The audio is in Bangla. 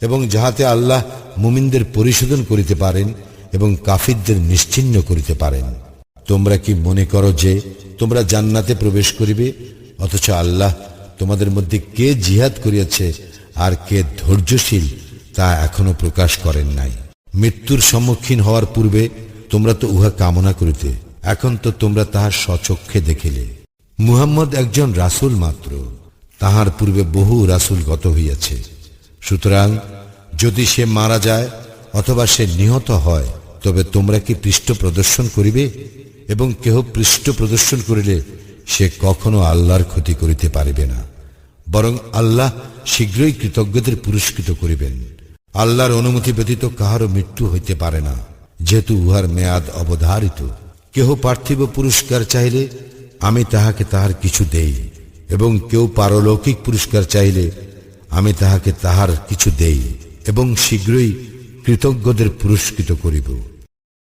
এবং যাহাতে আল্লাহ মুমিনদের পরিশোধন করিতে পারেন এবং কাফিরদের নিশ্চিহ্ন করিতে পারেন। তোমরা কি মনে করো যে তোমরা জান্নাতে প্রবেশ করিবে? অথচ আল্লাহ তোমাদের মধ্যে কে জিহাদ করিয়াছে আর কে ধৈর্যশীল তা এখনও প্রকাশ করেন নাই। মৃত্যুর সম্মুখীন হওয়ার পূর্বে তোমরা তো উহা কামনা করিতে, এখন তো তোমরা তাহার স্বচক্ষে দেখিলে। মুহাম্মদ একজন রাসূল মাত্র, তাহার পূর্বে বহু রাসূল গত হইয়াছে। সুতরাং যদি সে মারা যায় অথবা সে নিহত হয়, তবে তোমরা কি পৃষ্ঠ প্রদর্শন করিবে? এবং কেহ পৃষ্ঠ প্রদর্শন করিলে সে কখনো আল্লাহর ক্ষতি করিতে পারিবে না। বরং আল্লাহ শীঘ্রই কৃতজ্ঞদের পুরস্কৃত করিবেন। আল্লাহর অনুমতি ব্যতীত কাহারও মৃত্যু হইতে পারে না, যেহেতু উহার মেয়াদ অবধারিত। কেহ পার্থিব পুরস্কার চাইলে আমি তাহাকে তাহার কিছু দেই, এবং কেউ পারলৌকিক পুরস্কার চাইলে আমি তাহাকে তাহার কিছু দেই এবং শীঘ্রই কৃতজ্ঞদের পুরস্কৃত করিব।